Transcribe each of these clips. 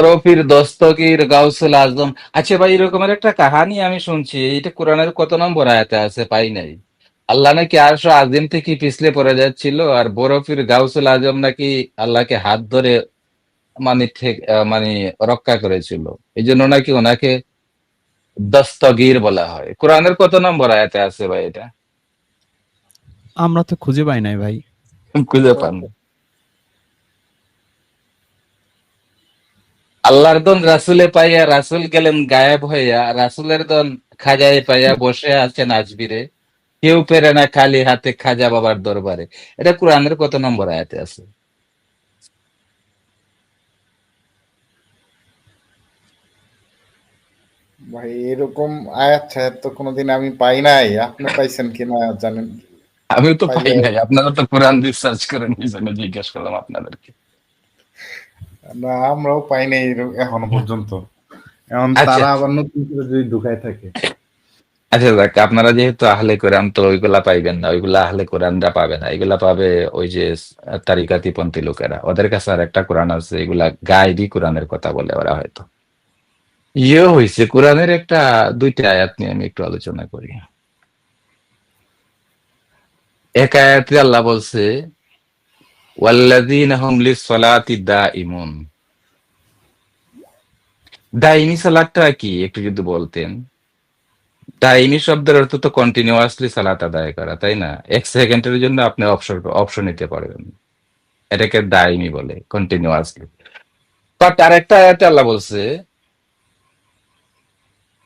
বরফির দস্তগীর গাউসুল আজম। আচ্ছা ভাই এরকমের একটা কাহানি আমি শুনছি এটা কোরআনের কত নম্বর আয়াতে আছে? পাই নাই। আল্লাহ নাকি আরশো আজিম থেকে পিছলে পড়ে যাচ্ছিল আর বরফির গাউসুল আজম নাকি আল্লাহকে হাত ধরে মানে ঠিক- মানে রক্ষা করেছিল। এই জন্য নাকি ওনাকে দস্তগীর বলা হয়। কোরআনের কত নম্বর আয়াতে আছে ভাই এটা? আমরা তো খুঁজে পাই নাই ভাই। খুঁজে পান না। আল্লাহর দন রাসুলে পাইয়া রাসুল গেলেন গায়েব হইয়া রাসুলের দন খাজায় পাইয়া বসে আছেন আজবিরে কেউ পেরে না খালি হাতে খাজা বাবার দরবারে। এটা কোরআনের কত নম্বর আয়াতে আছে? ভাই এরকম আয়াত ছায়াত তো কোনোদিন আমি পাই নাই। আপনি পাইছেন কিনা জানেন? আমি তো পাই নাই। আপনারা তো কোরআন রিসার্চ করেন এই জন্য জিজ্ঞেস করলাম আপনাদেরকে। না আমরাও পাই নাই এখনও পর্যন্ত। এখন আচ্ছা। তারা আবার নতুন করে যদি ঢুকায় থাকে। আচ্ছা দেখ আপনারা যেহেতু আহলে কোরআন তো ওইগুলা পাইবেন না। ওইগুলা আহলে কোরআনরা পাবে না। এগুলা পাবে ওই যে তারিকাতি পন্থী লোকেরা। ওদের কাছে আর একটা কোরআন আছে এগুলা গাইবি কোরআনের কথা বলে ওরা হয়তো। ইয়ে হয়েছে কোরআনের একটা দুইটা আয়াত নিয়ে আমি একটু আলোচনা করি। এক আয়াতে আল্লাহ বলছে ওয়াল্লাযীনা হুম লিস-সালাতি দাঈমুন দাইমি সালাতটা কি? একটু যদি বলতেন। দাইমি শব্দের অর্থ তো কন্টিনিউয়াসলি সালাত আদায় করা, তাই না? এক সেকেন্ডের জন্য আপনি অপশন অপশন নিতে পারবেন। এটাকে দাইমি বলে কন্টিনিউয়াসলি বাট আরেকটা আয়াতে আল্লাহ বলছে,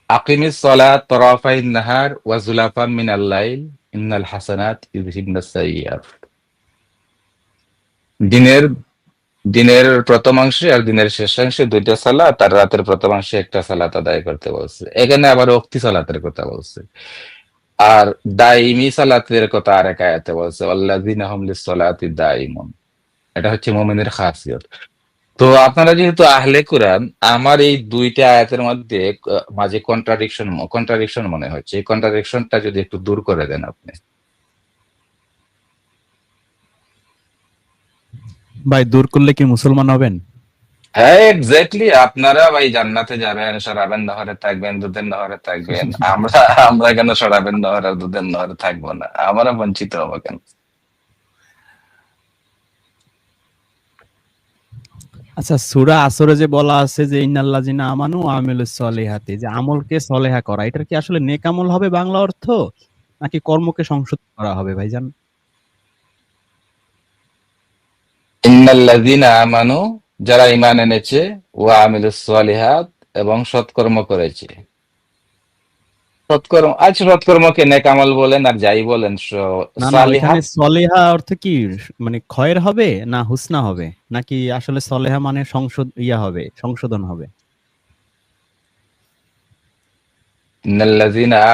আকিমিস সালাত তরাফাই নাহার ওয়া জুলাফাম মিনাল লাইল ইন্নাল হাসানাত ইউযহিবনাস সাইয়্যাত। দিনের দিনের প্রথমাংশে আর দিনের শেষাংশে দুইটা সালাত আর রাতের প্রথমাংশে একটা সালাত আদায় করতে বলছে। এখানে আবার অক্তি সালাতের কথা বলছে। আর দাইমি সালাতের কথা আর এক আয়াতে বলছে, আল্লাযিনা হুম লিস-সালাতি দাইমুন। এটা হচ্ছে মুমিনের খাসিয়ত। তো আপনারা যেহেতু আহলে কোরআন, আমার এই দুইটা আয়াতের মধ্যে মাঝে কন্ট্রাডিকশন কন্ট্রাডিকশন মনে হচ্ছে। এই কন্ট্রাডিকশনটা যদি একটু দূর করে দেন আপনি। ভাই দূর করলে কি মুসলমান হবেন? হ্যাঁ এক্স্যাক্টলি আপনারা ভাই জান্নাতে যাবেন সরাবেন নহরে থাকবেন দুধের নহরে থাকবেন। আমরা আমরা কেন সরাবেন নহরে দুধের নহরে থাকব না? আমরা বঞ্চিত হব কেন? আচ্ছা সূরা আসরে যে বলা আছে যে ইন্নাল্লাযিনা আমানু ওয়া আমিলুস সলিহাতি যে আমলকে সলেহা করা এটার কি আসলে নেক আমল হবে বাংলা অর্থ? নাকি কর্মকে সংশোধন করা হবে ভাইজান? ইন্নাল্লাযীনা আমানু যারা ঈমান এনেছে ওয়া আমিলুস সালিহাত এবং সৎকর্ম করেছে। সৎকর্ম আচ্ছা সৎকর্মকে নেক আমল বলেন আর যাই বলেন সলেহা অর্থ কি? মানে ক্ষয়ের হবে না হুসনা হবে? নাকি আসলে সলেহা মানে সংশোধ ইয়া হবে সংশোধন হবে?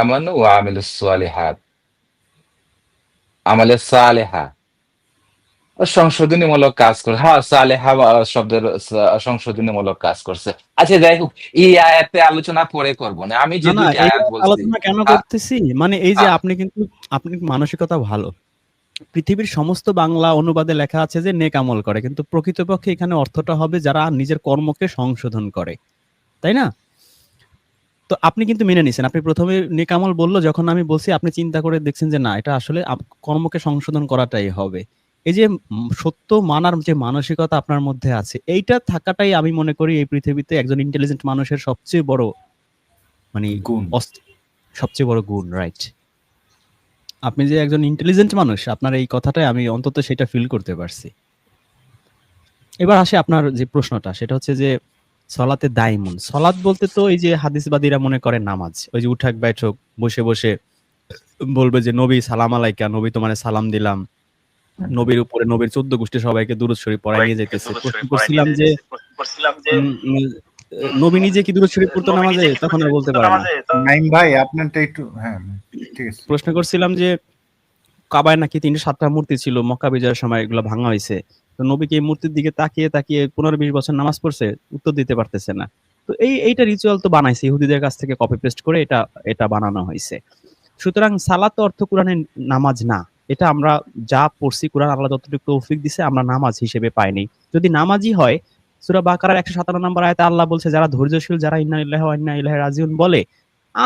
আমানু ওয়া আমিলুস সালিহাত। আমলে সালেহা। সংশোধনীমূলক কাজ করে হ্যাঁ সালেহা আহ, শব্দের সংশোধনীমূলক কাজ করছে। আচ্ছা যাই হোক এই আয়াতে আলোচনা পরে করব না। আমি যে আয়াত বলছি। আলোচনা কেন করতেছি? মানে এই যে আপনি কিন্তু আপনি মানসিকতা ভালো। পৃথিবীর সমস্ত বাংলা অনুবাদে লেখা আছে যে নেক আমল করে কিন্তু প্রকৃতপক্ষে এখানে অর্থটা হবে যারা নিজের কর্মকে সংশোধন করে। তাই না? তো আপনি কিন্তু মেনে নিছেন। আপনি প্রথমে নেকামল বলল যখন আমি বলছি আপনি চিন্তা করে দেখছেন যে না এটা আসলে কর্মকে সংশোধন করাটাই হবে। এই যে সত্য মানার যে মানসিকতা আপনার মধ্যে আছে এইটা থাকাটাই আমি মনে করি এই পৃথিবীতে একজন ইন্টেলিজেন্ট মানুষের সবচেয়ে বড় মানে গুণ। সবচেয়ে বড় গুণ রাইট আপনি যে একজন ইন্টেলিজেন্ট মানুষ আপনার এই কথাটাই আমি অন্তত সেটা ফিল করতে পারছি। এবার আসে আপনার যে প্রশ্নটা সেটা হচ্ছে যে সলাতে দাইমুন। সলাত বলতে তো এই যে হাদিসবাদীরা মনে করে নামাজ। ওই যে উঠাক বৈঠক বসে বসে বলবে যে নবী সালাম আলাইকা নবী তোমার সালাম দিলাম। নবীর উপরে নবীর চোদ্দ গোষ্ঠী সবাইকে দুরুদ শরীফ পড়াই নিয়ে যেতেছে প্রশ্ন করছিলাম যে নবী নিজে কি দুরুদ শরীফ পড়তো নামাজে? তখন আর বলতে পারে না। নাইম ভাই আপনারটা একটু হ্যাঁ ঠিক আছে। প্রশ্ন করছিলাম যে কাবায় নাকি তিনটে সাতটা মূর্তি ছিল মক্কা বিজয়ের সময় এগুলো ভাঙা হয়েছে তো নবীকে এই মূর্তির দিকে তাকিয়ে তাকিয়ে পনেরো বিশ বছর নামাজ পড়ছে? উত্তর দিতে পারতেছে না। তো এই এইটা রিচুয়াল তো বানাইছে ইহুদিদের কাছ থেকে কপি পেস্ট করে এটা এটা বানানো হয়েছে সুতরাং সালাত অর্থ কোরআনের নামাজ না। এটা আমরা যা পড়ছি কোরআন আল্লাহ যতটুকু তৌফিক দিছে আমরা নামাজ হিসেবে পাইনি। যদি নামাজই হয় সূরা বাকারার 157 নম্বর আয়াতে আল্লাহ বলছে যারা ধৈর্যশীল যারা ইন্না লিল্লাহি ওয়া ইন্না ইলাইহি রাজিউন বলে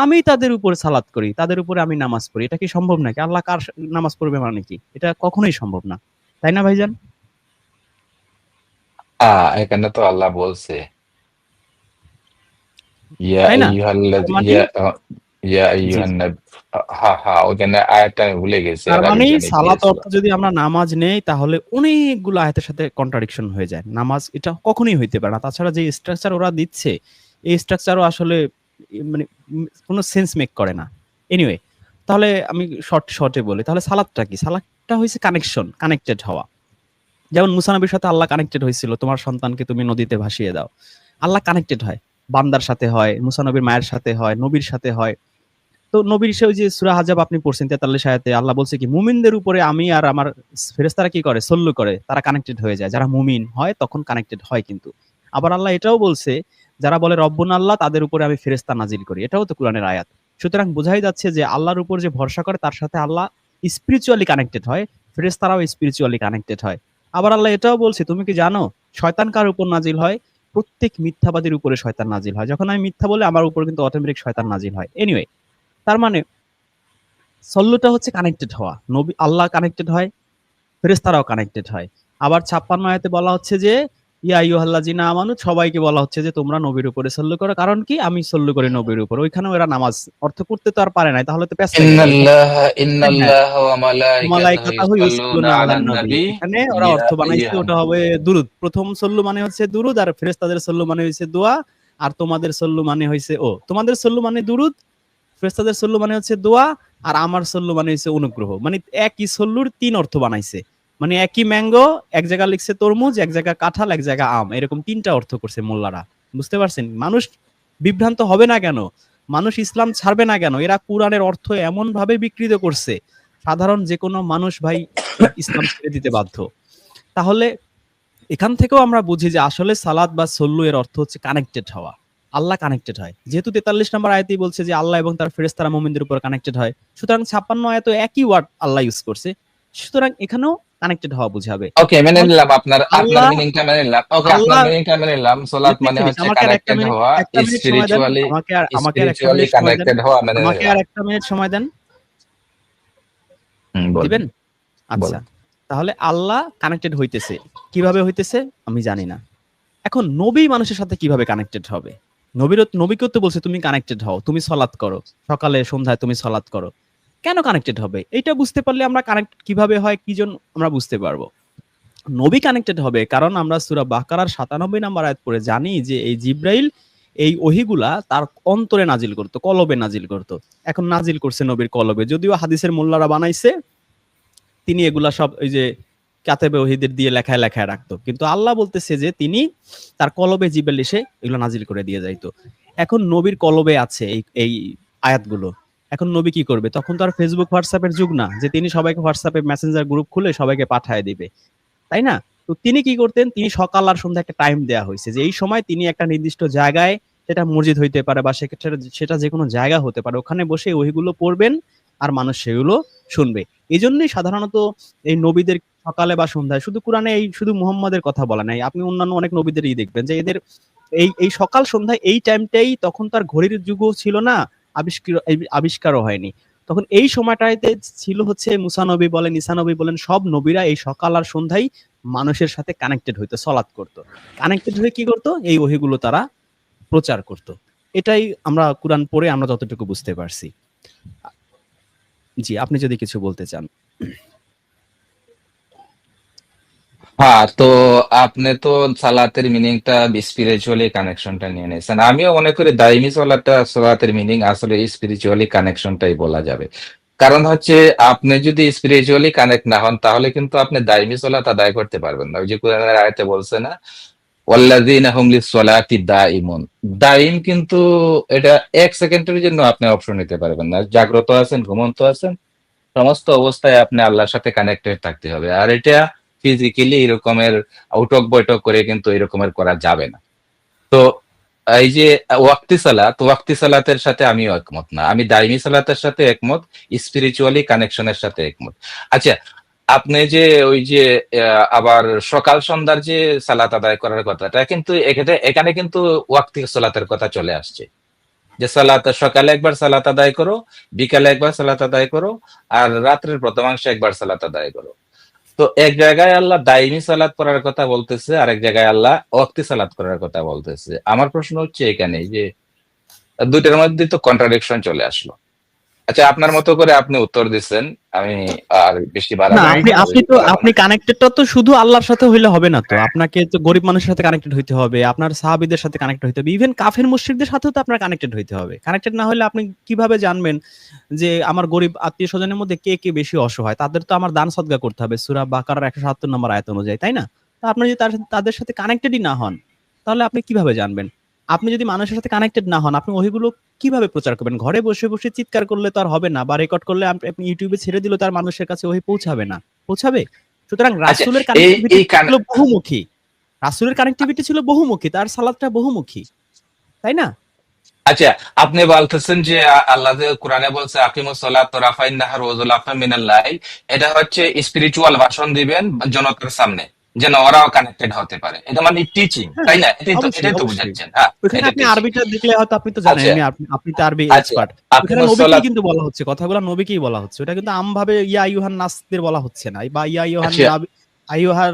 আমি তাদের উপর সালাত করি তাদের উপরে আমি নামাজ পড়ি। এটা কি সম্ভব নাকি? আল্লাহ কার নামাজ পড়বে মানে কি? এটা কখনোই সম্ভব না। তাই না ভাইজান? এখানে তো আল্লাহ বলছে ইয়া মানে- ইয়া ইয়া নাবী হ্যাঁ হ্যাঁ ওখানে আয়াতটা আমি ভুলে গেছি তার মানে সালাত যদি আমরা নামাজ নেই তাহলে অনেকগুলো আয়াতের সাথে কন্ট্রাডিকশন হয়ে যায়। নামাজ এটা কখনোই হইতে পারে না। তাছাড়া যে স্ট্রাকচার ওরা দিচ্ছে এই স্ট্রাকচারও আসলে ই মানে উম কোনো সেন্স মেক করে না। এনিওয়ে তাহলে আমি শর্ট শর্টে বলি তাহলে কি? কানেকশন কানেক্টেড হওয়া। যেমন মুসা নবীর সাথে আল্লাহ কানেক্টেড হয়েছিল তোমার সন্তানকে তুমি নদীতে ভাসিয়ে দাও। আল্লাহ কানেক্টেড হয়। বান্দার সাথে হয় মুসা নবীর মায়ের সাথে হয় নবীর সাথে হয়। তো নবীর সে ওই যে সুরা হাজাব আপনি পড়ছেন, তেতাল্লিশ আয়াতে আল্লাহ বলছে কি, মুমিনদের উপরে আমি আর আমার ফেরেস্তারা কি করে? সল্লু করে, তারা কানেক্টেড হয়ে যায়। যারা মুমিন হয়, তখন কানেক্টেড হয় কিন্তু। আবার আল্লাহ এটাও বলছে, যারা বলে, রব্বুন আল্লাহ, তাদের উপরে আমি ফেরেস্তা নাজিল করি। এটাও তো কোরআনের আয়াত। সুতরাং বোঝাই যাচ্ছে যে আল্লাহর উপর যে ভরসা করে, তার সাথে আল্লাহ স্পিরিচুয়ালি কানেক্টেড হয় ফেরেস্তারাও স্পিরিচুয়ালি কানেক্টেড হয়। আবার আল্লাহ এটাও বলছে, তুমি কি জানো, শয়তান কার উপর নাজিল হয়? প্রত্যেক মিথ্যাবাদীর উপরে শয়তান নাজিল হয়। যখন আমি মিথ্যা বলে, আমার উপর কিন্তু অটোমেটিক শয়তান নাজিল হয়। এনিওয়ে তার মানে সল্লুটা হচ্ছে কানেক্টেড হওয়া। নবী আল্লাহ কানেক্টেড হয় ফেরেস্তারাও কানেক্টেড হয়। আবার ছাপ্পান্ন আয়াতে বলা হচ্ছে যে ইয়া ইউহাল্লাজিনা আমানু সবাইকে বলা হচ্ছে যে তোমরা নবীর উপরে সল্লু করো। কারণ কি? আমি সল্লু করি নবীর উপর। ওইখানেও এরা নামাজ অর্থ করতে তো আর পারে নাই তাহলে তো নবী। এখানে ওরা অর্থ বানাইছে ওটা হবে দুরুদ। প্রথম সল্লু মানে হচ্ছে দুরুদ আর ফেরেশতাদের সল্লু মানে হচ্ছে দোয়া আর তোমাদের সল্লু মানে হইছে ও। তোমাদের সল্লু মানে দুরুদ ফেরেশতাদের সল্লু মানে হচ্ছে দোয়া, আর আমার সল্লু মানে হচ্ছে অনুগ্রহ। মানে একই সল্লুর তিন অর্থ বানাইছে। মানে একই ম্যাঙ্গো, এক জায়গা লিখছে তরমুজ, এক জায়গা কাঁঠাল, এক জায়গা আম। এরকম তিনটা অর্থ করছে মোল্লারা। বুঝতে পারছেন? মানুষ বিভ্রান্ত হবে না কেন? মানুষ ইসলাম ছাড়বে না কেন? এরা কোরআনের অর্থ এমন ভাবে বিকৃত করছে, সাধারণ যে কোনো মানুষ ভাই ইসলাম ছেড়ে দিতে বাধ্য। তাহলে এখান থেকেও আমরা বুঝি যে আসলে সালাদ বা সল্লু এর অর্থ হচ্ছে কানেক্টেড হওয়া। আল্লাহ কানেক্টেড হয়। যেহেতু তেতাল্লিশ নম্বর আয়াতেই বলছে যে আল্লাহ এবং তার ফেরেস্তারা মোমিনদের উপর কানেক্টেড হয়। সুতরাং ছাপ্পান্ন আয়াত একই ওয়ার্ড আল্লাহ ইউজ করছে। সুতরাং এখানেও কানেক্টেড হওয়া বুঝাবে ওকে মেনে নিলাম আপনার আপনার মিনিংটা মেনে নিলাম। ওকে আপনার মিনিংটা মেনে নিলাম। সালাত মানে হচ্ছে কানেক্টেড হওয়া সময় দেন স্পিরিচুয়ালি আমাকে আর আমাকে আর একটা স্পিরিচুয়ালি মিনিট কানেক্টেড হওয়া মেনে আমাকে আর একটা মিনিট সময় দেন। দিবেন? আচ্ছা তাহলে আল্লাহ কানেক্টেড হইতেছে। কীভাবে হইতেছে? আমি জানি না। এখন নবী মানুষের সাথে কীভাবে কানেক্টেড হবে? নবীর বলছে, তুমি কানেক্টেড হও, তুমি সলাৎ করো। সকালে, সন্ধ্যায় তুমি সলাৎ করো। কেন কানেক্টেড হবে? এটা বুঝতে পারলে আমরা কানেক্ট কীভাবে হয়, কি আমরা বুঝতে পারব? নবী কানেক্টেড হবে কারণ আমরা সুরা বাকারার সাতানব্বই নাম্বার আয়াত পড়ে জানি যে, এই জিব্রাইল, এই ওহিগুলা তার অন্তরে নাজিল করতো, কলবে নাজিল করতো। এখন নাজিল করছে নবীর কলবে। যদিও হাদিসের মোল্লারা বানাইছে, তিনি এগুলা সব ওই যে কাতেবে ওহিদের দিয়ে লেখায় লেখায় রাখতো। কিন্তু আল্লাহ বলতেছে যে তিনি তার কলবে জিবেল এসে এগুলো নাজিল করে দিয়ে যাইতো। এখন নবীর কলবে আছে এই এই আয়াতগুলো। এখন নবী কি করবে? তখন তো আর ফেসবুক হোয়াটসঅ্যাপের যুগ না, যে তিনি সবাইকে হোয়াটসঅ্যাপে মেসেঞ্জার গ্রুপ খুলে সবাইকে পাঠায় দিবে। তাই না? তো তিনি কি করতেন? তিনি সকাল আর সন্ধ্যা একটা টাইম দেয়া হয়েছে যে এই সময় তিনি একটা নির্দিষ্ট জায়গায় সেটা মসজিদ হইতে পারে বা সেক্ষেত্রে সেটা যে কোনো জায়গা হতে পারে, ওখানে বসে ওইগুলো পড়বেন আর মানুষ সেগুলো শুনবে। এই জন্যই সাধারণত এই নবীদের সকালে বা সন্ধ্যায়। শুধু কোরআনে এই, শুধু মুহাম্মাদের কথা বলা নাই। আপনি অন্যান্য অনেক নবীদেরই দেখবেন যে এদের এই এই সকাল, সন্ধ্যায় এই টাইমটাই তখন তার ঘড়ির যুগও ছিল না আবিষ্কার আবিষ্কারও হয়নি। তখন এই সময়টাতে ছিল হচ্ছে মুসানবী বলেন, ঈসা নবী বলেন, সব নবীরা এই সকাল আর সন্ধ্যায় মানুষের সাথে কানেক্টেড হইতো, সলাৎ করতো। কানেক্টেড হয়ে কি করতো? এই ওহিগুলো তারা প্রচার করত। এটাই আমরা কোরআন পড়ে আমরা যতটুকু বুঝতে পারছি। জি, আপনি যদি কিছু বলতে চান। হ্যাঁ তো আপনি তো সালাতের মিনিংটা স্পিরিচুয়ালি কানেকশনটা নিয়ে নিয়েছেন। আমিও মনে করি দাইমি সালাতটা, সালাতের মিনিং আসলে স্পিরিচুয়ালি কানেকশনটাই বলা যাবে। কারণ হচ্ছে আপনি যদি স্পিরিচুয়ালি কানেক্ট না হন, তাহলে কিন্তু আপনি দাইমি সালাত আদায় করতে পারবেন না। ওই যে কোরআনের আয়াতে বলছে না, ওয়াল্লাযীনা হুম লিস-সালাতি দাঈমুন দাইম কিন্তু এটা এক সেকেন্ডের জন্য আপনি অপশন নিতে পারবেন না। জাগ্রত আছেন, ঘুমন্ত আছেন, সমস্ত অবস্থায় আপনি আল্লাহর সাথে কানেক্টেড থাকতে হবে। আর এটা ফিজিক্যালি এরকমের উঠক বৈঠক করে কিন্তু এরকমের করা যাবে না। তো এই যে ওয়াক্তি সালাত ওয়াক্তি সালাতের সাথে আমিও একমত না। আমি দাইমি সালাতের সাথে একমত স্পিরিচুয়ালি কানেকশনের সাথে একমত। আচ্ছা আপনি যে ওই যে আবার সকাল সন্ধ্যার যে সালাত আদায় করার কথাটা, কিন্তু এখানে এখানে কিন্তু ওয়াক্তি সালাতের কথা চলে আসছে। যে সালাত, সকালে একবার সালাত আদায় করো, বিকালে একবার সালাত আদায় করো, আর রাত্রের প্রথমাংশে একবার সালাত আদায় করো। তো এক জায়গায় আল্লাহ দাইমি সালাদ করার কথা বলতেছে আর এক জায়গায় আল্লাহ অক্তি সালাদ করার কথা বলতেছে। আমার প্রশ্ন হচ্ছে এখানে যে দুইটার মধ্যে তো কন্ট্রাডিকশন চলে আসলো। আচ্ছা আপনার মতো করে আপনি উত্তর দিচ্ছেন আমি আর বেশি না বাড়াবো না। আপনি আপনি তো আপনি কানেক্টেডটা তো শুধু আল্লাহর সাথে হইলে হবে না তো। আপনাকে তো গরিব মানুষের সাথে কানেক্টেড হইতে হবে আপনার সাহাবীদের সাথে কানেক্টেড হইতে হবে ইভেন কাফের মুশরিকদের সাথেও তো আপনার কানেক্টেড হইতে হবে। কানেক্টেড না হলে আপনি কীভাবে জানবেন যে আমার গরিব আত্মীয় স্বজনের মধ্যে কে কে বেশি অসহায়? তাদের তো আমার দান সদগা করতে হবে সূরা বাকারার 170 নম্বর আয়াত অনুযায়ী তাই না? তা আপনি যদি তাদের সাথে কানেক্টেডই না হন তাহলে আপনি কীভাবে জানবেন? আপনি যদি মানুষের সাথে কানেক্টেড না হন আপনি ওইগুলো কীভাবে প্রচার করবেন? ঘরে বসে বসে চিৎকার করলে তো আর হবে না বা রেকর্ড করলে আপনি ইউটিউবে ছেড়ে দিলে তার মানুষের কাছে ওই পৌঁছাবে না। পৌঁছাবে? সুতরাং রাসূলের আচ্ছা, কানেক্টিভিটি ছিল বহুমুখী। রাসূলের কানেক্টিভিটি ছিল বহুমুখী তার সালাদটা বহুমুখী। তাই না? আচ্ছা আপনি বলতেছেন যে আল্লাহ কোরআনে বলছে আকিমুস সালাত রাফাইন নাহার ওয়া যুলাফা মিনাল এটা হচ্ছে স্পিরিচুয়াল ভাষণ দিবেন জনতার সামনে। যেন ওরাও কানেক্টেড হতে পারে। এটা মানে টিচিং হ্যাঁ, তাই না? এটাই তো এটাই তো বুঝাচ্ছেন হ্যাঁ আপনি। আরবিটা দেখলে হয়তো আপনি তো জানেন আচ্ছা। এমনি আপনি আপনি তো আরবি আচ্ছা, এক্সপার্ট আকিমুস নবীকেই সালাত কিন্তু বলা হচ্ছে কথাগুলো নবীকেই বলা হচ্ছে। ওটা কিন্তু আমভাবে ইয়া ইউহান নাসদের বলা হচ্ছে না বা ইয়া ইউহান আচ্ছা। আইয়ুহার।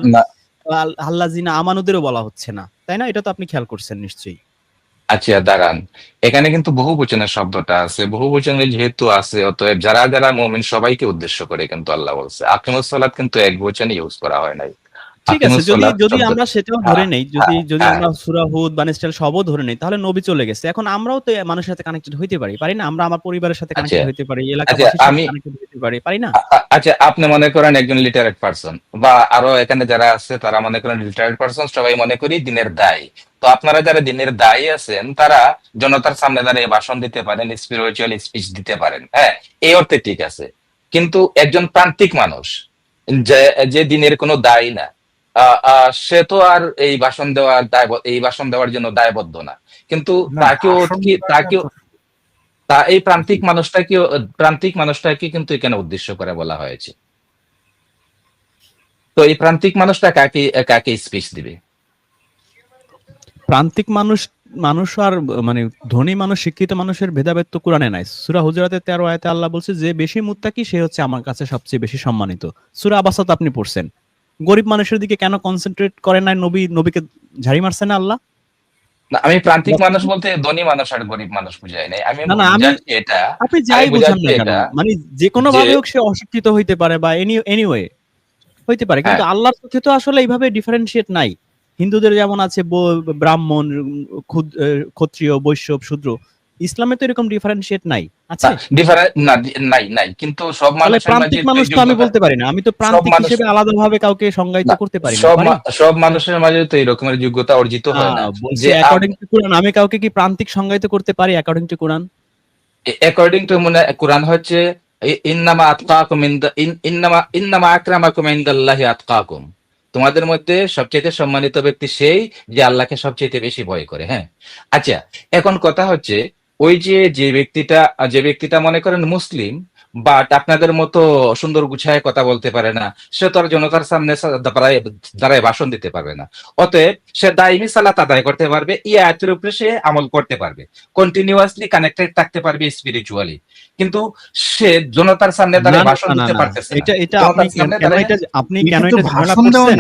আল্লাযিনা আমানুদেরও বলা হচ্ছে না তাই না? এটা তো আপনি খেয়াল করছেন নিশ্চয়ই। আচ্ছা দাঁড়ান। এখানে কিন্তু বহু বচনের শব্দটা আছে বহু বচনের যেহেতু আছে অতএব যারা যারা মুমিন সবাইকে উদ্দেশ্য করে কিন্তু আল্লাহ বলছে। আকিমুস সালাত কিন্তু এক বচনে ইউজ করা হয় নাই। ঠিক আছে যদি যদি আমরা সেটাও হ্যাঁ, ধরে নেই যদি যদি হ্যাঁ। আমরা সূরা হুদ বানি ইসরাইল সবও ধরে নেই তাহলে নবী চলে গেছে। এখন আমরাও তো মানুষের সাথে কানেক্টেড হইতে পারি পারি না? আমরা আমার পরিবারের সাথে কানেক্টেড আচ্ছা। হইতে পারি সাথে আমি- কানেক্টেড হইতে পারি পারি না? আচ্ছা আপনি মনে করেন একজন লিটারেট পারসন বা আরও এখানে যারা আছে তারা মনে করেন লিটারেট পারসন সবাই মনে করি দিনের দায়। তো আপনারা যারা দিনের দায়ী আছেন তারা জনতার সামনে দাঁড়িয়ে ভাষণ দিতে পারেন স্পিরিচুয়াল স্পিচ দিতে পারেন হ্যাঁ এই অর্থে ঠিক আছে। কিন্তু একজন প্রান্তিক মানুষ যে দিনের কোনো দায়ী না সে তো আর এই ভাষণ দেওয়ার দায় এই ভাষণ দেওয়ার জন্য দায়বদ্ধ না। কিন্তু তাকেও কি তাকেও তা এই প্রান্তিক মানুষটাকে প্রান্তিক মানুষটাকে কিন্তু এখানে উদ্দেশ্য করে বলা হয়েছে। তো এই প্রান্তিক মানুষটা কাকে কাকে স্পিচ দিবে? প্রান্তিক মানুষ মানুষ আর মানে ধনী মানুষ শিক্ষিত মানুষের ভেদাভেদ তো কোরআনে নাই। সূরা হুজুরাতের 13 আয়াতে আল্লাহ বলছে যে বেশি মুত্তাকি সে হচ্ছে আমার কাছে সবচেয়ে বেশি সম্মানিত। সূরা আবাসাত আপনি পড়ছেন। গরিব মানুষের দিকে কেন কনসেন্ট্রেট করেন নাই নবী? নবীকে ঝাড়ি মারছে না আল্লাহ? না আমি প্রান্তিক মানুষ বলতে ধনী মানুষ আর গরিব মানুষ বুঝাই নাই। আমি না, আমি- এটা আপনি যাই বুঝান না কেন মানে যে কোনো ভাবে হোক সে অশিক্ষিত হইতে পারে বা এনি এনিওয়ে হইতে পারে। কিন্তু হ্যাঁ। আল্লাহর চোখে তো আসলে এইভাবে ডিফারেন্সিয়েট নাই। হিন্দুদের যেমন আছে ব্রাহ্মণ ক্ষত্রিয় বৈশ্য শূদ্র। ইসলামে তো এরকম ডিফারেন্সিয়েট নাই। আছে? ডিফারেন্ট না নাই নাই। কিন্তু সব মাঝে প্রান্তিক মানুষ তো আমি বলতে পারি না। আমি তো প্রান্তিক মানুষ- হিসেবে আলাদাভাবে কাউকে সংজ্ঞায়িত করতে পারি না। সব সব মানুষের মাঝে তো এই রকমের যোগ্যতা অর্জিত হয় না। যে অ্যাকর্ডিং টু কোরআন আমি কাউকে কি প্রান্তিক সংজ্ঞায়িত করতে পারি according to Quran according to মনে কোরআন হচ্ছে ইন্নামা আতকাকুম ইন্নামা ইন্নামা আকরামাকুম ইনদাল্লাহি আতকাকুম। তোমাদের মধ্যে সবচেয়ে সম্মানিত ব্যক্তি সেই যে আল্লাহকে সবচেয়ে বেশি ভয় করে হ্যাঁ? আচ্ছা এখন কথা হচ্ছে ওই যে যে ব্যক্তিটা যে ব্যক্তিটা মনে করেন মুসলিম বাট আপনাদের মতো সুন্দর গুছায় কথা বলতে পারে না। সে তো আর জনতার সামনে দাঁড়ায় ভাষণ দিতে পারবে না। অতএব সে দাইমি সালাত আদায় করতে পারবে এই আয়াতের উপরে সে আমল করতে পারবে। কন্টিনিউয়াসলি কানেক্টেড থাকতে পারবে স্পিরিচুয়ালি কিন্তু সে জনতার সামনে দাঁড়িয়ে ভাষণ দিতে পারতেছে এটা এটা আপনি কেন এটা আপনি কেন এটা ঝামেলা করছেন?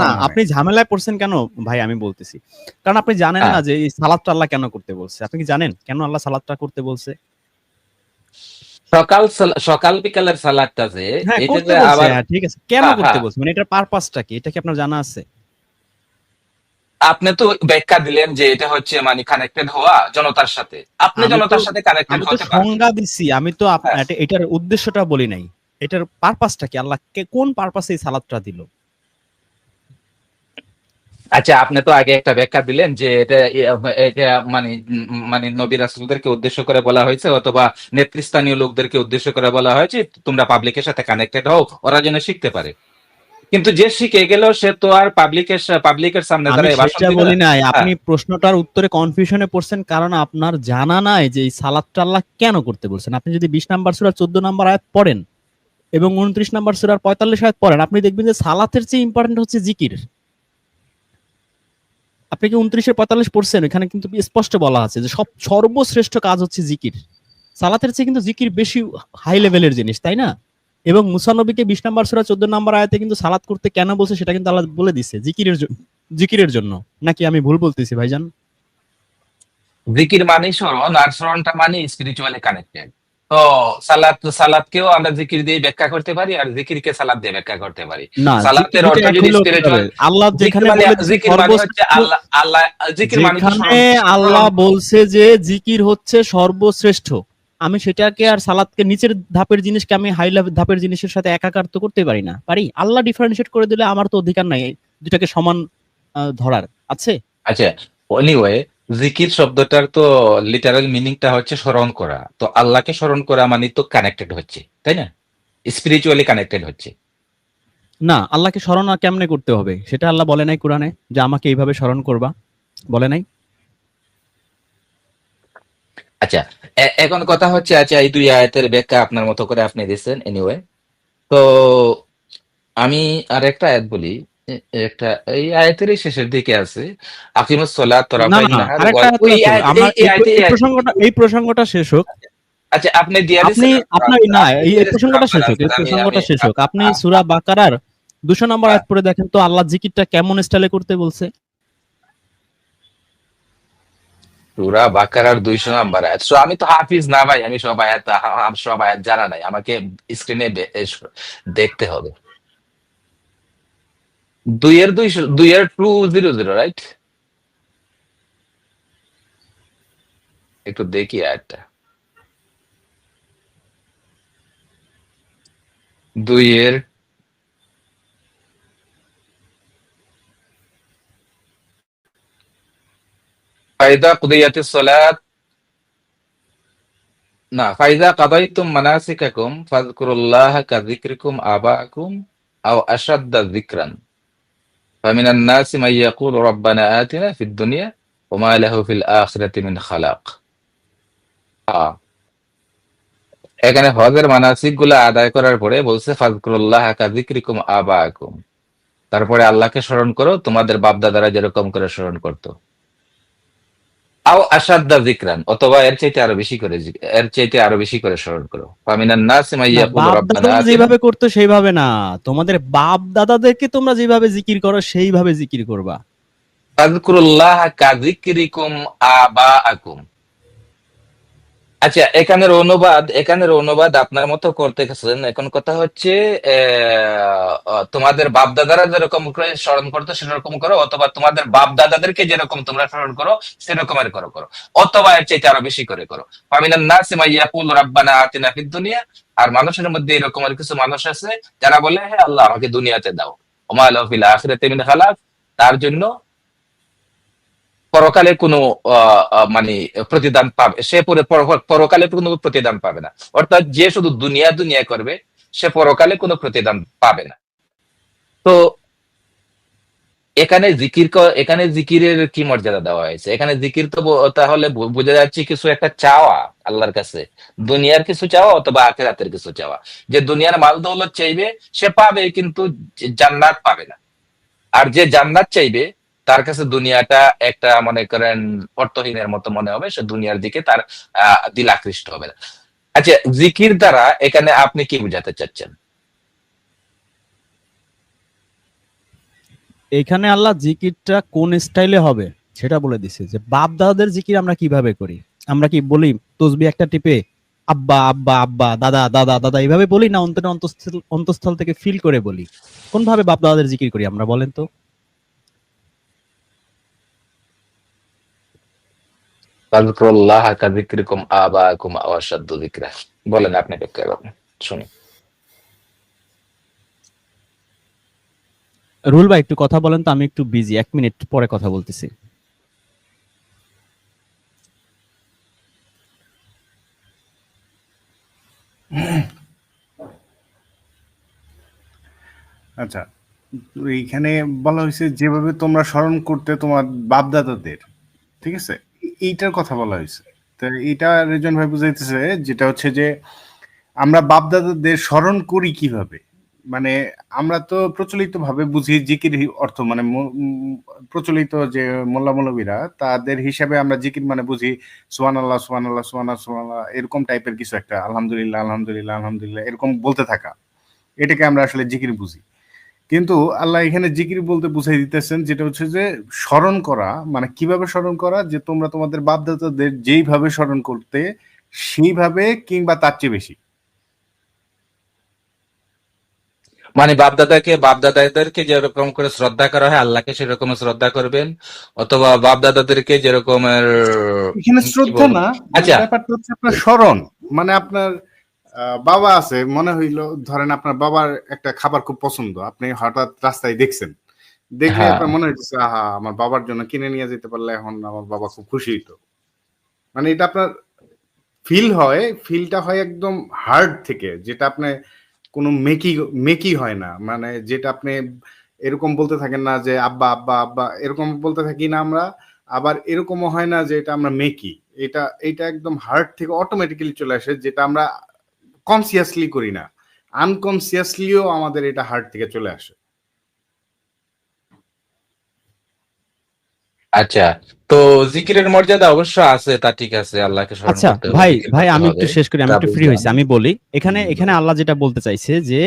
না। আপনি ঝামেলায় পড়ছেন কেন? ভাই আমি বলতেছি। কারণ আপনি জানেন হ্যাঁ। না যে এই সালাদটা আল্লাহ কেন করতে বলছে। আপনি কি জানেন কেন আল্লাহ সালাদটা করতে বলছে? সকাল সকাল বিকালের সালাদটা যে হ্যাঁ আবার হ্যাঁ, ঠিক আছে। কেন হ্যাঁ, করতে। মানে এটার পারপাসটা কি? এটা কি আপনার জানা আছে? আপনি তো ব্যাখ্যা দিলেন যে এটা হচ্ছে মানে কানেক্টেড হওয়া জনতার সাথে। আপনি জনতার সাথে কানেক্টেড হতে পারেন সংজ্ঞা দিছি আমি তো। এটার উদ্দেশ্যটা বলি নাই। এটার পারপাসটা কি? আল্লাহ কোন পারপাসে এই সালাদটা দিল? আচ্ছা আপনি তো আগে একটা ব্যাখ্যা দিলেন যে এটা এটা মানে মানে নবী রাসূলদেরকে উদ্দেশ্য করে বলা হয়েছে অথবা নেতৃস্থানীয় লোকদেরকে উদ্দেশ্য করে বলা হয়েছে তোমরা পাবলিকের সাথে কানেক্টেড হও ওরা যেন শিখতে পারে। কিন্তু যে শিখে গেল সে তো আর পাবলিকের পাবলিকের সামনে দাঁড়িয়ে বলি না। নাই। আপনি প্রশ্নটার উত্তরে কনফিউশনে পড়ছেন কারণ আপনার জানা নাই যে এই সালাদটা আল্লাহ কেন করতে বলছেন। আপনি যদি বিশ নাম্বার সূরা চোদ্দ নাম্বার আয়াত পড়েন এবং উনত্রিশ নাম্বার সুরার পঁয়তাল্লিশ আয়াত পড়েন আপনি দেখবেন যে সালাতের চেয়ে ইম্পর্টেন্ট হচ্ছে জিকির। আপনি কি উনত্রিশের পঁয়তাল্লিশ পড়ছেন? এখানে কিন্তু স্পষ্ট বলা আছে যে সব সর্বশ্রেষ্ঠ কাজ হচ্ছে জিকির। সালাতের চেয়ে কিন্তু জিকির বেশি হাই লেভেলের জিনিস, তাই না? এবং মুসানবীকে বিশ নাম্বার সুরা চোদ্দ নাম্বার আয়াতে কিন্তু সালাত করতে কেন বলছে সেটা কিন্তু আল্লাহ বলে দিচ্ছে জিকিরের জিকিরের জন্য। নাকি আমি ভুল বলতেছি ভাইজান? জিকির মানে স্মরণ, আর স্মরণটা মানে স্পিরিচুয়ালি কানেক্টেড তো সালাত সালাদকেও আমরা জিকির দিয়ে ব্যাখ্যা করতে পারি আর জিকিরকে সালাদ দিয়ে ব্যাখ্যা করতে পারি। সালাতের অর্থ যদি হবে? আল্লাহ যেখানে মানে জিকির মানে হচ্ছে সর্বশ্রেষ্ঠ- আল্লাহ আল্লাহ জিকির মানে। আল্লাহ বলছে যে জিকির হচ্ছে সর্বশ্রেষ্ঠ। আমি সেটাকে আর সালাদকে নিচের ধাপের জিনিসকে আমি হাই ধাপের জিনিসের সাথে একাকার তো করতে পারি না। পারি? আল্লাহ ডিফারেন্সিয়েট করে দিলে আমার তো অধিকার নাই দুটাকে সমান ধরার। আছে? আচ্ছা এনিওয়ে জিকির শব্দটার তো লিটারাল মিনিংটা হচ্ছে স্মরণ করা। তো আল্লাহকে স্মরণ করা মানে তো কানেক্টেড হচ্ছে তাই না? স্পিরিচুয়ালি কানেক্টেড হচ্ছে। না আল্লাহকে স্মরণ কেমনে করতে হবে? সেটা আল্লাহ বলে নাই কোরআনে যে আমাকে এইভাবে স্মরণ করবা। বলে নাই? আচ্ছা এখন কথা হচ্ছে আচ্ছা এই দুই আয়াতের ব্যাখ্যা আপনার মতো করে আপনি দিচ্ছেন এনিওয়ে তো আমি আর একটা আয়াত বলি। এ- একটা এই আয়াতেরই শেষের দিকে আছে। আকিমুস সালাত না তরাফাইন না নাহার আরেকটা ওয়াল- আয়াত ওই আছে। আয়াত- আমরা এই- এই এই- আয়াতে- এই এই আয়াতে- প্রসঙ্গটা এই প্রসঙ্গটা শেষ হোক। আচ্ছা আপনি দিয়ে আপনি আপনার না এই এই প্রসঙ্গটা শেষ হোক এই আমি- প্রসঙ্গটা আমি- শেষ হোক। আপনি সুরা বাকারার দুশো নম্বর আয়াত পড়ে দেখেন তো আল্লাহ জিকিরটা কেমন স্টাইলে করতে বলছে? সুরা বাকারার দুইশো নাম্বার আয়াত। So, আমি তো হাফিজ না ভাই আমি সব আয়াত আ- আ- সব আয়াত জানা নাই। আমাকে স্ক্রিনে দেখতে হবে। দুইয়ের দুইশো দুইয়ের টু জিরো জিরো রাইট একটু দেখি আয়াতটা দুইয়ের ফাইদা কুদিয়াতিস সালাত। না, ফাইদা কাদাইতুম মানাসিকাকুম ফাযকুরুল্লাহ কাযিকরিকুম আবাকুম, আও আশাদ্দা যিকরান। فمن الناس من يقول ربنا آتنا في الدنيا وما له في الآخرة من خلاق আহ, এখানে হজের মানাসিক গুলা আদায় করার পরে বলছে ফাজকুরুল্লাহ কাযিকরিকুম আবাকুম তারপরে আল্লাহকে স্মরণ করো তোমাদের বাপ দাদারা যেরকম করে স্মরণ করতো আও আসাদ্দা জিকরান অথবা এর চাইতে আরও বেশি করে এর চাইতে আরও বেশি করে স্মরণ করো। ফামিনান নাস মা না, ইয়াকুলু বাপ রাব্বানা দাদা যেভাবে করতো সেইভাবে না। তোমাদের বাপ দাদাদেরকে তোমরা যেভাবে জিকির করো সেইভাবে জিকির করবা। ফাযকুরুল্লাহ কাযিকরিকুম আবাআকুম। আচ্ছা এখানের অনুবাদ এখানের অনুবাদ আপনার মতো করতে গেছেন। এখন কথা হচ্ছে তোমাদের বাপ দাদারা যেরকম স্মরণ করতো, সেরকম করো, অথবা তোমাদের বাপ দাদাদেরকে যেরকম তোমরা স্মরণ করো সেরকমের করো করো। অথবা এর চাইতে আরও বেশি করে করো। ফামিনান নাস মা পুল রাব্বানা আতিনা ফিদ দুনিয়া। আর মানুষের মধ্যে এরকম আর কিছু মানুষ আছে, যারা বলে হ্যাঁ আল্লাহ, আমাকে দুনিয়াতে দাও। ওমা লাহু ফিল আখিরাতি মিন খালাক। তার জন্য পরকালে কোনো মানে প্রতিদান পাবে, সে পর- পরকালে কোনো প্রতিদান পাবে না। অর্থাৎ যে শুধু দুনিয়া দুনিয়া করবে, সে পরকালে কোনো প্রতিদান পাবে না। তো এখানে জিকির এখানে জিকিরের কি মর্যাদা দেওয়া হয়েছে? এখানে জিকির তো তাহলে বোঝা যাচ্ছে কিছু একটা চাওয়া আল্লাহর কাছে। দুনিয়ার কিছু চাওয়া অথবা আখেরাতের কিছু চাওয়া। যে দুনিয়ার মাল দৌলত চাইবে, সে পাবে কিন্তু জান্নাত পাবে না। আর যে জান্নাত চাইবে তার কাছে দুনিয়াটা একটা, মনে করেন, অর্থহীনের মতো মনে হবে, সে দুনিয়ার দিকে তার দিল আকৃষ্ট হবে। না আচ্ছা জিকির দ্বারা এখানে আপনি কি বুঝাতে চাচ্ছেন? এখানে আল্লাহ জিকিরটা কোন স্টাইলে হবে সেটা বলে দিছে, যে বাপ দাদাদের জিকির আমরা কীভাবে করি? আমরা কি বলি, তসবি একটা টিপে, আব্বা আব্বা আব্বা, দাদা দাদা দাদা, এইভাবে বলি না, অন্তরে অন্তঃস্থল অন্তঃস্থল থেকে ফিল করে বলি? কোন ভাবে বাপ দাদাদের জিকির করি আমরা বলেন তো? ফাযকুরুল্লাহ কাযিকরিকুম আবাকুম আও আশাদ্দু যিকরা। বলেন আপনি ব্যাখ্যা করেন শুনি। রুল ভাই একটু কথা বলেন তো আমি একটু বিজি এক মিনিট পরে কথা বলতেছি। আচ্ছা তো এইখানে বলা হয়েছে যেভাবে তোমরা স্মরণ করতে তোমার বাপদাদাদের ঠিক আছে? এইটার কথা বলা হয়েছে। তো এইটা রেজন ভাই বুঝাইতেছে যেটা হচ্ছে যে, আমরা বাপদাদাদের স্মরণ করি কীভাবে? মানে আমরা তো প্রচলিত ভাবে বুঝি জিকির অর্থ মানে প্রচলিত যে মোল্লা মৌলবীরা, তাদের হিসাবে আমরা জিকির মানে বুঝি সুহান আল্লাহ সুহান আল্লাহ সুহান আল্লাহ এরকম টাইপের কিছু একটা, আলহামদুলিল্লাহ আলহামদুলিল্লাহ আলহামদুলিল্লাহ, এরকম বলতে থাকা। এটাকে আমরা আসলে জিকির বুঝি। কিন্তু আল্লাহ এখানে জিকির বলতে বুঝাই দিতেছেন যেটা হচ্ছে যে স্মরণ করা মানে কীভাবে স্মরণ করা? যে তোমরা তোমাদের বাপদাদাদের যেইভাবে স্মরণ করতে সেইভাবে কিংবা তার চেয়ে বেশি। মানে বাপদাদাকে বাপদাদাদেরকে যেরকম করে শ্রদ্ধা করা হয় আল্লাহকে সেরকম শ্রদ্ধা করবেন অথবা বাপদাদাদেরকে যেরকমের এখানে শ্রদ্ধা না আচ্ছা। ব্যাপারটা হচ্ছে আপনার স্মরণ। মানে আপনার বাবা আছে মনে হইল ধরেন আপনার বাবার একটা খাবার খুব পছন্দ আপনি হঠাৎ রাস্তায় দেখছেন। দেখলে হ্যাঁ। আপনার মনে হইতেছে আহা আমার বাবার জন্য কিনে নিয়ে যেতে পারলে এখন আমার বাবা খুব খুশি হইতো। মানে এটা আপনার ফিল হয় ফিলটা হয় একদম হার্ড থেকে যেটা আপনি কোনো মেকি মেকি হয় না। মানে যেটা আপনি এরকম বলতে থাকেন না যে আব্বা আব্বা আব্বা এরকম বলতে থাকি না আমরা। আবার এরকমও হয় না যে এটা আমরা মেকি। এটা এটা একদম হার্ট থেকে অটোমেটিক্যালি চলে আসে যেটা আমরা কনসিয়াসলি করি না। আনকনসিয়াসলিও আমাদের এটা হার্ট থেকে চলে আসে। আচ্ছা তো জিকিরের মর্যাদা অবশ্য আছে তা ঠিক আছে আল্লাহকে স্মরণ আচ্ছা ভাই ভাই আমি একটু শেষ করি আমি একটু ফ্রি। হয়েছি আমি বলি। এখানে এখানে আল্লাহ যেটা বলতে চাইছে যে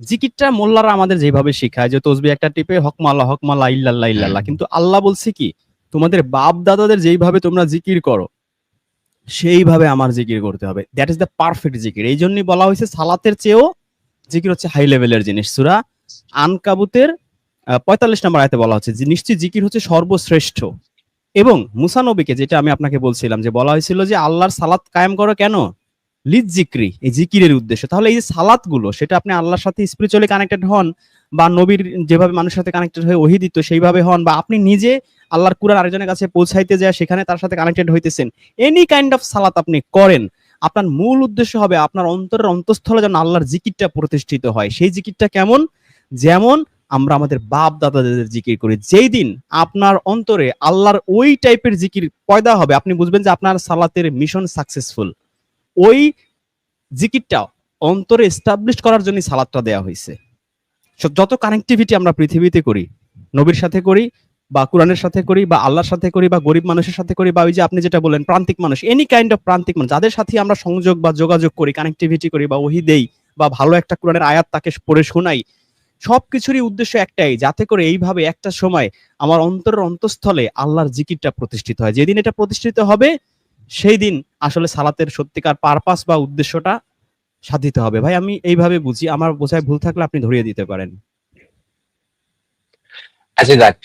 জিকিরটা মোল্লারা আমাদের যেভাবে শেখায় যে তসবি একটা টিপে হকমাল্লা হকমাল্লা ইল্লাল্লাহ ইল্লাল্লাহ। কিন্তু আল্লাহ বলছে কি তোমাদের বাপ দাদাদের যেইভাবে তোমরা জিকির করো সেইভাবে আমার জিকির করতে হবে। দ্যাট ইজ দ্য পারফেক্ট জিকির। এই জন্যই বলা হয়েছে সালাতের চেয়েও জিকির হচ্ছে হাই লেভেলের জিনিস। সুরা আনকাবুতের পঁয়তাল্লিশ নম্বর আয়তে বলা হচ্ছে নিশ্চয়ই জিকির হচ্ছে সর্বশ্রেষ্ঠ। এবং মুসা নবীকে যেটা আমি আপনাকে বলছিলাম যে, বলা হয়েছিল যে, আল্লাহর সালাত কায়েম করো কেন? লিজ জিক্রি, এই জিকিরের উদ্দেশ্য। তাহলে এই যে সালাতগুলো সেটা আপনি আল্লাহর সাথে স্পিরিচুয়ালি কানেক্টেড হন বা নবীর যেভাবে মানুষের সাথে কানেক্টেড হয়ে ওহি দিত সেইভাবে হন বা আপনি নিজে আল্লাহর কুরআন আরেকজনের কাছে পৌঁছাইতে যায়, সেখানে তার সাথে কানেক্টেড হইতেছেন। এনি কাইন্ড অফ সালাত আপনি করেন, আপনার মূল উদ্দেশ্য হবে আপনার অন্তরের অন্তঃস্থলে যেন আল্লাহর জিকিরটা প্রতিষ্ঠিত হয়। সেই জিকিরটা কেমন? যেমন আমরা আমাদের বাপ দাদাদের জিকির করি। যেই দিন আপনার অন্তরে আল্লাহর ওই টাইপের জিকির পয়দা হবে, আপনি বুঝবেন যে আপনার সালাতের মিশন সাকসেসফুল ওই জিকিরটা অন্তরে এস্টাবলিশ করার জন্য সালাদটা দেয়া হয়েছে যত কানেক্টিভিটি আমরা পৃথিবীতে করি, নবীর সাথে করি বা কোরআনের সাথে করি বা আল্লাহর সাথে করি বা গরিব মানুষের সাথে করি বা ওই যে আপনি যেটা বলেন প্রান্তিক মানুষ এনি কাইন্ড অফ প্রান্তিক মানুষ, যাদের সাথে আমরা সংযোগ বা যোগাযোগ করি কানেক্টিভিটি করি বা ওহি দেই বা ভালো একটা কোরআনের আয়াত তাকে পড়ে শোনাই, সবকিছুরই উদ্দেশ্য একটাই, যাতে করে এইভাবে একটা সময় আমার অন্তরের অন্তঃস্থলে আল্লাহর জিকিরটা প্রতিষ্ঠিত হয়। যেদিন এটা প্রতিষ্ঠিত হবে, সেই দিন আসলে সালাতের সত্যিকার পারপাস বা উদ্দেশ্যটা সাধিত হবে। ভাই, আমি এইভাবে বুঝি, আমার বোঝায় ভুল থাকলে আপনি ধরিয়ে দিতে পারেন। আচ্ছা যাক।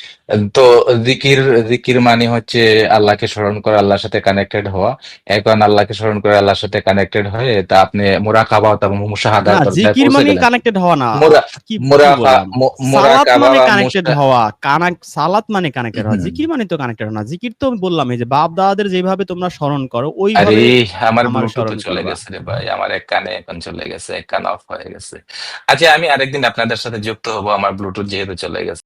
তো জিকির জিকির মানে হচ্ছে আল্লাহকে স্মরণ করা আল্লাহর সাথে কানেক্টেড হওয়া। এখন আল্লাহকে স্মরণ করে আল্লাহর সাথে কানেক্টেড হয়ে তা আপনি মোরাকাবা অথবা না পর্যায়ে জিকির মানে কানেক্টেড হওয়া না। মোরা- কি কি মোরাকা- বললাম? মো- সালাত মোরাকাবা মানে কানেক্টেড হওয়া কানাক সালাত মানে কানেক্টেড হওয়া জিকির মানে তো কানেক্টেড না। জিকির তো আমি বললাম এই যে বাপ দাদাদের যেভাবে তোমরা স্মরণ করো ওই আরে আমার স্মরণ চলে গেছে রে ভাই। আমার এক কানে এখন চলে গেছে এক কান অফ হয়ে গেছে। আচ্ছা আমি আরেকদিন আপনাদের সাথে যুক্ত হব আমার ব্লুটুথ যেহেতু চলে গেছে।